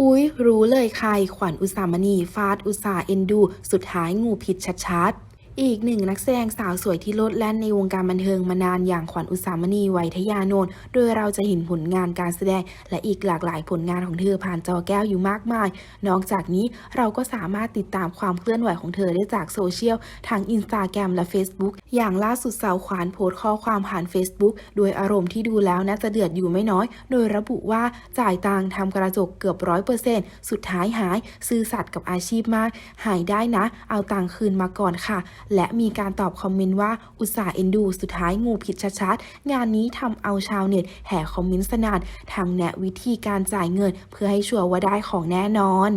อุ๊ย รู้เลยใคร ขวัญอุสามณี ฟาดอุสาเอ็นดู สุดท้ายงูผิดชัดๆ อีกหนึ่งนักแสดงสาวสวยที่โลดแล่นในวงการบันเทิงมานานอย่างขวัญอุสามณีไวยทยานนท์โดยเราจะเห็นผลงานการแสดง และอีกหลากหลายผลงานของเธอผ่านจอแก้วอยู่มากมาย นอกจากนี้เราก็สามารถติดตามความเคลื่อนไหวของเธอได้จากโซเชียลทางอินสตาแกรมและ Facebook อย่างล่าสุดสาวขวานโพสต์ข้อความผ่าน Facebook โดยอารมณ์ที่ดูแล้วน่าจะเดือดอยู่ไม่น้อย โดยระบุว่าจ่ายตังค์ทำกระจกเกือบร้อยเปอร์เซ็นต์สุดท้ายหาย ซื่อสัตย์กับอาชีพมาก หายได้นะ เอาตังค์คืนมาก่อนค่ะและมีการตอบคอมเมนต์ว่าอุตส่าห์เอ็นดู สุดท้ายงูผิดชัดๆ งานนี้ทำเอาชาวเน็ตแห่คอมเมนต์สนานทางแนะวิธีการจ่ายเงิน เพื่อให้ชัวร์ว่าได้ของแน่นอน